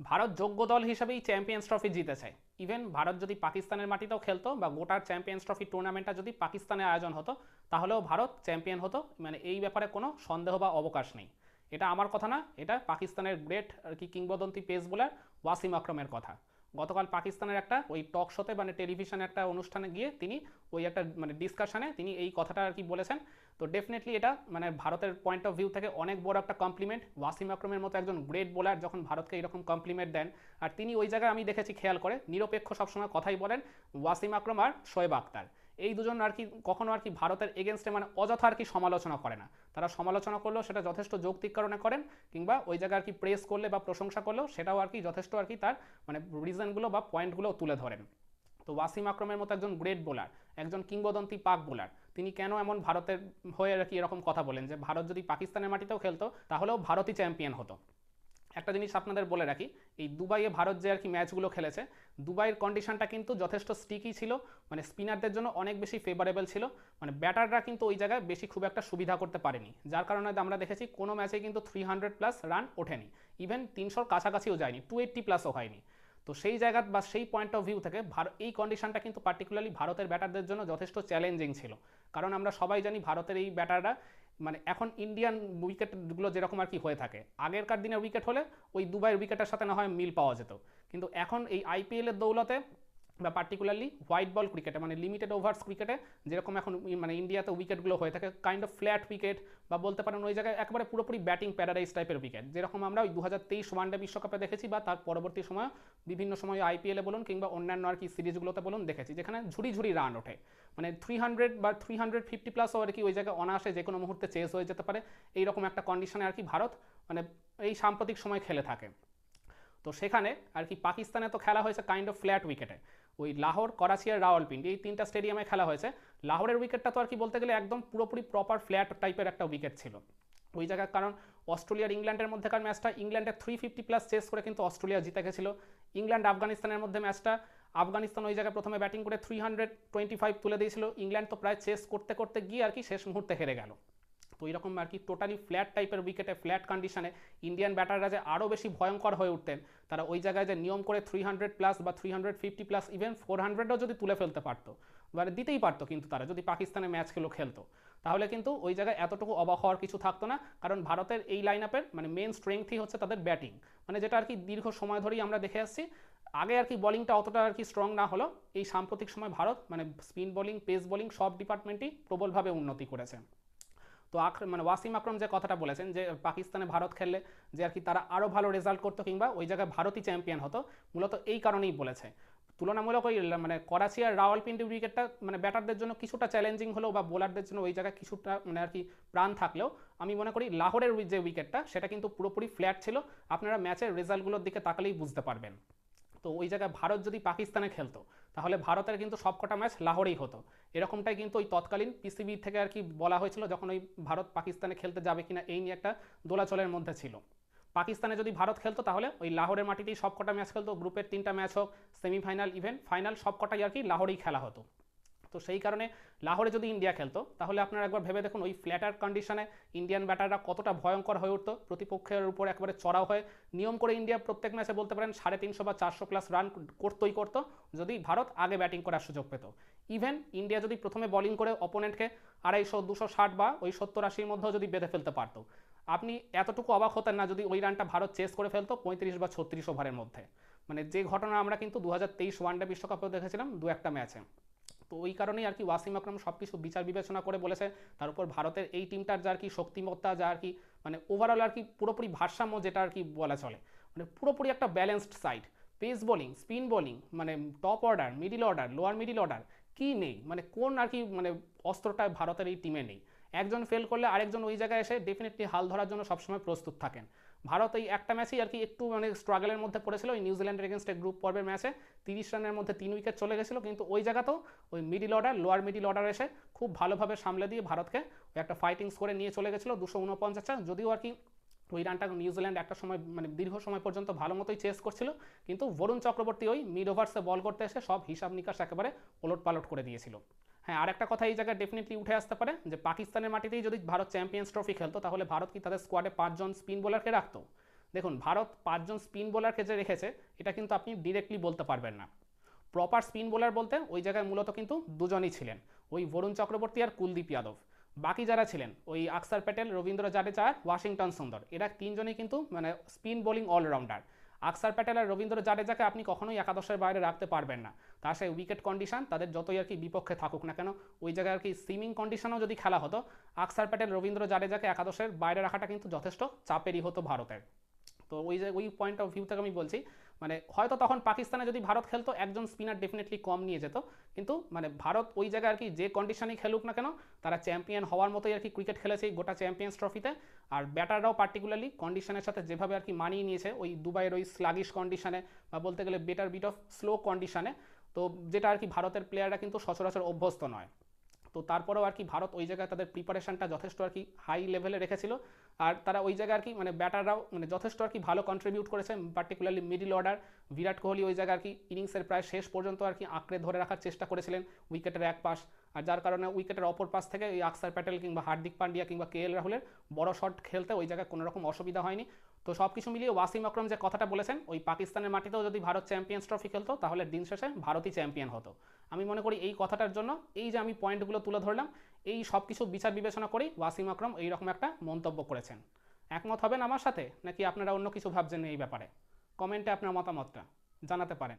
ভারত যোগ্য দল হিসেবেই চ্যাম্পিয়ন্স ট্রফি জিতেছে। ইভেন ভারত যদি পাকিস্তানের মাটিতেও খেলতো বা গোটার চ্যাম্পিয়ন্স ট্রফি টুর্নামেন্টটা যদি পাকিস্তানে আয়োজন হতো, তাহলেও ভারত চ্যাম্পিয়ন হতো। মানে এই ব্যাপারে কোনো সন্দেহ বা অবকাশ নেই। এটা আমার কথা না, এটা পাকিস্তানের গ্রেট আর কি কিংবদন্তি পেস বোলার ওয়াসিম আকরমের কথা। গতকাল পাকিস্তানের একটা ওই টক শোতে মানে টেলিভিশনে একটা অনুষ্ঠানে গিয়ে তিনি ওই একটা মানে ডিসকাশনে তিনি এই কথাটা আর কি বলেছেন তো ডেফিনেটলি এটা মানে ভারতের পয়েন্ট অফ ভিউ থেকে অনেক বড় একটা কমপ্লিমেন্ট ওয়াসিম আকরমের মতো একজন গ্রেট বোলার যখন ভারতকে এরকম কমপ্লিমেন্ট দেন, আর তিনি ওই জায়গায় আমি দেখেছি খেয়াল করে, নিরপেক্ষ সবসময় কথাই বলেন ওয়াসিম আকরম আর শোয়েব আক্তার এই দুজন আর কি কখনো আর কি ভারতের এগেনস্টে মানে অযথা আর কি সমালোচনা করে না। তারা সমালোচনা করলেও সেটা যথেষ্ট যৌক্তিক কারণে করেন, কিংবা ওই জায়গায় আর কি প্রেস করলে বা প্রশংসা করলেও সেটাও আর কি যথেষ্ট আর কি তার মানে রিজনগুলো বা পয়েন্টগুলো তুলে ধরেন। তো ওয়াসিম আকরমের মতো একজন গ্রেট বোলার একজন কিংবদন্তি পাক বোলার তিনি কেন এমন ভারতের হয়ে আর কি এরকম কথা বলেন যে ভারত যদি পাকিস্তানের মাটিতেও খেলতো, তাহলেও ভারতই চ্যাম্পিয়ন হতো। একটা জিনিস আপনাদের বলে রাখি, এই দুবাইয়ে ভারত যে আর কি ম্যাচগুলো খেলেছে, দুবাইয়ের কন্ডিশনটা কিন্তু যথেষ্ট স্টিকি ছিল মানে স্পিনারদের জন্য অনেক বেশি ফেভারেবল ছিল মানে ব্যাটাররা কিন্তু ওই জায়গায় বেশি খুব একটা সুবিধা করতে পারেনি। যার কারণে আমরা দেখেছি কোনো ম্যাচে কিন্তু থ্রি হান্ড্রেড প্লাস রান ওঠেনি। ইভেন তিনশোর কাছাকাছিও যায়নি টু এইট্টি প্লাসও হয়নি। তো সেই জায়গা বা সেই পয়েন্ট অফ ভিউ থেকে এই কন্ডিশনটা কিন্তু পার্টিকুলারলি ভারতের ব্যাটারদের জন্য যথেষ্ট চ্যালেঞ্জিং ছিল। কারণ আমরা সবাই জানি ভারতের এই ব্যাটাররা মানে এখন ইন্ডিয়ান উইকেটগুলো যেরকম আর কি হয়ে থাকে। আগেরকার দিনের উইকেট হলে ওই দুবাইয়ের উইকেটের সাথে না হয় মিল পাওয়া যেত। কিন্তু এখন এই আইপিএলের দৌলতে বা পার্টিকুলারলি হোয়াইট বল ক্রিকেটে মানে লিমিটেড ওভার্স ক্রিকেটে যেরকম এখন মানে ইন্ডিয়াতে উইকেটগুলো হয়ে থাকে কাইন্ড অফ ফ্ল্যাট উইকেট বা বলতে পারেন ওই জায়গায় একেবারে পুরোপুরি ব্যাটিং প্যারাডাইজ টাইপের উইকেট যেরকম আমরা ওই দু হাজার তেইশ ওয়ানডে বিশ্বকাপে দেখেছি বা তার পরবর্তী সময় বিভিন্ন সময় আইপিএলে বলুন কিংবা অন্যান্য আর কি সিরিজগুলোতে বলুন দেখেছি, যেখানে ঝুড়ি ঝুড়ি রান ওঠে। মানে থ্রি হান্ড্রেড বা থ্রি হান্ড্রেড ফিফটি প্লাসও আর কি ওই জায়গায় অনায়াসে যে কোনো মুহূর্তে চেস হয়ে যেতে পারে। এইরকম একটা কন্ডিশনে আর কি ভারত মানে এই সাম্প্রতিক সময় খেলে থাকে। তো সেখানে আর কি পাকিস্তানে তো খেলা হয়েছে কাইন্ড অফ ফ্ল্যাট উইকেটে ওই লাহোর, করাচি আর রাওয়ালপিন্ডি, এই তিনটা স্টেডিয়ামে খেলা হয়েছে। লাহোরের উইকেটটা তো আর কি বলতে গেলে একদম পুরোপুরি প্রপার ফ্ল্যাট টাইপের একটা উইকেট ছিল। ওই জায়গার কারণ অস্ট্রেলিয়ার ইংল্যান্ডের মধ্যেকার ম্যাচটা ইংল্যান্ডের থ্রি ফিফটি প্লাস চেস করে কিন্তু অস্ট্রেলিয়া জিতে গেছিল। ইংল্যান্ড আফগানিস্তানের মধ্যে ম্যাচটা আফগানিস্তান ওই জায়গায় প্রথমে ব্যাটিং করে থ্রি হান্ড্রেড টোয়েন্টি ফাইভ তুলে দিয়েছিল। ইংল্যান্ড তো প্রায় চেস করতে করতে গিয়ে আর কি শেষ মুহূর্তে হেরে গেল। তো এরকম আর কি টোটালি ফ্ল্যাট টাইপের উইকেটে ফ্ল্যাট কন্ডিশনে ইন্ডিয়ান ব্যাটাররা যে আরও বেশি ভয়ঙ্কর হয়ে উঠতেন, তারা ওই জায়গায় যে নিয়ম করে থ্রি হান্ড্রেড প্লাস বা three hundred fifty plus even four হান্ড্রেডও যদি তুলে ফেলতে পারতো মানে দিতেই পারতো কিন্তু তারা, যদি পাকিস্তানে ম্যাচগুলো খেলতো। তাহলে কিন্তু ওই জায়গায় এতটুকু অবাক হওয়ার কিছু থাকতো না, কারণ ভারতের এই লাইন আপের মানে মেন স্ট্রেংথই হচ্ছে তাদের ব্যাটিং মানে যেটা আর কি দীর্ঘ সময় ধরেই আমরা দেখে আসছি, আগে আর কি বলিংটা অতটা আর কি স্ট্রং না হলো এই সাম্প্রতিক সময় ভারত মানে স্পিন বোলিং পেস বোলিং সব ডিপার্টমেন্টই প্রবলভাবে উন্নতি করেছে। তো মানে ওয়াসিম আকরম যে কথাটা বলেছেন যে পাকিস্তানে ভারত খেললে যে আর কি তারা আরও ভালো রেজাল্ট করতো কিংবা ওই জায়গায় ভারতই চ্যাম্পিয়ন হতো, মূলত এই কারণেই বলেছে। তুলনামূলক ওই মানে করাচি আর রাওয়ালপিন্ডি উইকেটটা মানে ব্যাটারদের জন্য কিছুটা চ্যালেঞ্জিং হলেও বা বোলারদের জন্য ওই জায়গায় কিছুটা মানে আর কি প্রাণ থাকলেও, আমি মনে করি লাহোরের যে উইকেটটা সেটা কিন্তু পুরোপুরি ফ্ল্যাট ছিল। আপনারা ম্যাচের রেজাল্টগুলোর দিকে তাকালেই বুঝতে পারবেন। তো ওই জায়গায় ভারত যদি পাকিস্তানে খেলতো, তাহলে ভারতের কিন্তু সবকটা ম্যাচ লাহোরেই হতো। এরকমটাই কিন্তু ওই তৎকালীন পিসিবি থেকে আর কি বলা হয়েছিল যখন ওই ভারত পাকিস্তানে খেলতে যাবে কিনা এই নিয়ে একটা দোলাচলের মধ্যে ছিল। পাকিস্তানে যদি ভারত খেলতো তাহলে ওই লাহোরের মাটিতেই সবকটা ম্যাচ খেলতো গ্রুপের তিনটা ম্যাচ হোক সেমিফাইনাল ইভেন্ট ফাইনাল সবকটাই আর কি লাহোরেই খেলা হতো। তো সেই কারণে লাহোরে যদি ইন্ডিয়া খেলতো, তাহলে আপনারা একবার ভেবে দেখুন ওই ফ্ল্যাটার কন্ডিশনে ইন্ডিয়ান ব্যাটাররা কতটা ভয়ঙ্কর হয়ে উঠতো। প্রতিপক্ষের উপর একবারে চড়াও হয়ে নিয়ম করে ইন্ডিয়া প্রত্যেক ম্যাচে বলতে পারেন সাড়ে তিনশো বা চারশো প্লাস রান করতোই করতো, যদি ভারত আগে ব্যাটিং করার সুযোগ পেত। ইভেন ইন্ডিয়া যদি প্রথমে বলিং করে অপোনেন্টকে আড়াইশো, দুশো, ষাট বা ওই সত্তর, আশির মধ্যেও যদি বেঁধে ফেলতে পারতো। আপনি এতটুকু অবাক হতেন না যদি ওই রানটা ভারত চেস করে ফেলতো পঁয়ত্রিশ বা ছত্রিশ ওভারের মধ্যে। মানে যে ঘটনা আমরা কিন্তু দু হাজার তেইশ ওয়ানডে বিশ্বকাপেও দেখেছিলাম দু একটা ম্যাচে তো ওই কারণেই আর কি ওয়াসিম আকরম সব কিছু বিচার বিবেচনা করে বলেছে। তার উপর ভারতের এই টিমটার যা আর কি শক্তিমত্তা, যা আর কি মানে ওভারঅল আর কি পুরোপুরি ভারসাম্য যেটা আর কি বলা চলে। মানে পুরোপুরি একটা balanced side pace bowling spin bowling মানে top order middle order lower middle order কি নেই? মানে কোন আর কি মানে অস্ত্রটা ভারতের এই টিমে নেই? একজন ফেল করলে আরেকজন ওই জায়গায় এসে ডেফিনেটলি হাল ধরার জন্য সবসময় প্রস্তুত থাকেন। ভারত এই একটা ম্যাচেই আর কি একটু মানে স্ট্রাগলের মধ্যে পড়েছিল। ওই নিউজিল্যান্ডের এগেনস্টে গ্রুপ পর্বের ম্যাচে তিরিশ রানের মধ্যে তিন উইকেট চলে গেছিল। কিন্তু ওই জায়গাতেও ওই middle order lower middle order এসে খুব ভালোভাবে সামলে দিয়ে ভারতকে ওই একটা ফাইটিং স্কোরে নিয়ে চলে গেছিল দুশো উনপঞ্চাশ যদিও আর কি ওই রানটা নিউজিল্যান্ড একটা সময় মানে দীর্ঘ সময় পর্যন্ত ভালো মতোই চেস করছিল। কিন্তু বরুণ চক্রবর্তী ওই মিড ওভার্সে বল করতে এসে সব হিসাব নিকাশ একেবারে ওলট পালট করে দিয়েছিল। হ্যাঁ আর একটা কথা এই জায়গায় ডেফিনেটলি উঠে আসতে পারে যে পাকিস্তানের মাটিতেই যদি ভারত চ্যাম্পিয়ন্স ট্রফি খেলতো, তাহলে ভারত কি তাদের স্কোয়াডে পাঁচজন স্পিন বোলারকে রাখতো? দেখুন, ভারত পাঁচজন স্পিন বোলারকে যে রেখেছে, এটা কিন্তু আপনি ডিরেক্টলি বলতে পারবেন না। প্রপার স্পিন বোলার বলতে ওই জায়গায় মূলত কিন্তু দুজনই ছিলেন, ওই বরুণ চক্রবর্তী আর কুলদীপ যাদব। বাকি যারা ছিলেন, ওই আকসার প্যাটেল, রবীন্দ্র জাডেজা ওয়াশিংটন সুন্দর, এরা তিনজনই কিন্তু মানে স্পিন বোলিং অলরাউন্ডার আকসার প্যাটেল আর রবীন্দ্র জাডেজাকে আপনি কখনোই একাদশের বাইরে রাখতে পারবেন না। তার সেই উইকেট কন্ডিশন, তাদের যতই আর কি বিপক্ষে থাকুক না কেন, ওই জায়গায় আর কি সুইমিং কন্ডিশনও যদি খেলা হতো, আকসার প্যাটেল, রবীন্দ্র জাডেজাকে একাদশের বাইরে রাখাটা কিন্তু যথেষ্ট চাপেরই হতো ভারতের। তো ওই যে, ওই পয়েন্ট অফ ভিউ থেকে আমি বলছি মানে হয়তো তখন পাকিস্তানে যদি ভারত খেলতো, একজন স্পিনার ডেফিনেটলি কম নিয়ে যেত। কিন্তু মানে ভারত ওই জায়গায় আর কি যে কন্ডিশনেই খেলুক না কেন, তারা চ্যাম্পিয়ন হওয়ার মতোই আর কি ক্রিকেট খেলেছে গোটা চ্যাম্পিয়ন্স ট্রফিতে আর ব্যাটাররাও পার্টিকুলারলি কন্ডিশনের সাথে যেভাবে আর কি মানিয়ে নিয়েছে, ওই দুবাইয়ের ওই স্লাগিশ কন্ডিশনে বা বলতে গেলে বেটার বিট অফ স্লো কন্ডিশনে তো যেটা আর কি ভারতের প্লেয়াররা কিন্তু সচরাচর অভ্যস্ত নয়। তো তারপরেও আর কি ভারত ওই জায়গায় তাদের প্রিপারেশনটা যথেষ্ট আর কি হাই লেভেলে রেখেছিল। আর তারা ওই জায়গায় আর কি মানে ব্যাটাররাও মানে যথেষ্ট আর কি ভালো কন্ট্রিবিউট করেছে particularly middle order Virat Kohli ওই জায়গায় আর কি ইনিংসের প্রায় শেষ পর্যন্ত আর কি আঁকড়ে ধরে রাখার চেষ্টা করেছিলেন উইকেটের এক পাশ। আর যার কারণে উইকেটের অপর পাশ থেকে ওই আকসার প্যাটেল কিংবা হার্দিক পান্ডিয়া কিংবা কে এল রাহুলের বড় শট খেলতে ওই জায়গায় কোনো রকম অসুবিধা হয়নি। তো সব কিছু মিলিয়ে ওয়াসিম আকরম যে কথাটা বলেছেন, ওই পাকিস্তানের মাটিতেও যদি ভারত চ্যাম্পিয়ন্স ট্রফি খেলতো, তাহলে দিন শেষে ভারতই চ্যাম্পিয়ন হতো। আমি মনে করি এই কথাটার জন্য, এই যে আমি পয়েন্টগুলো তুলে ধরলাম, এই সব কিছু বিচার বিবেচনা করেই ওয়াসিম আকরম এইরকম একটা মন্তব্য করেছেন। একমত হবেন আমার সাথে, নাকি আপনারা অন্য কিছু ভাবছেন এই ব্যাপারে? কমেন্টে আপনার মতামতটা জানাতে পারেন।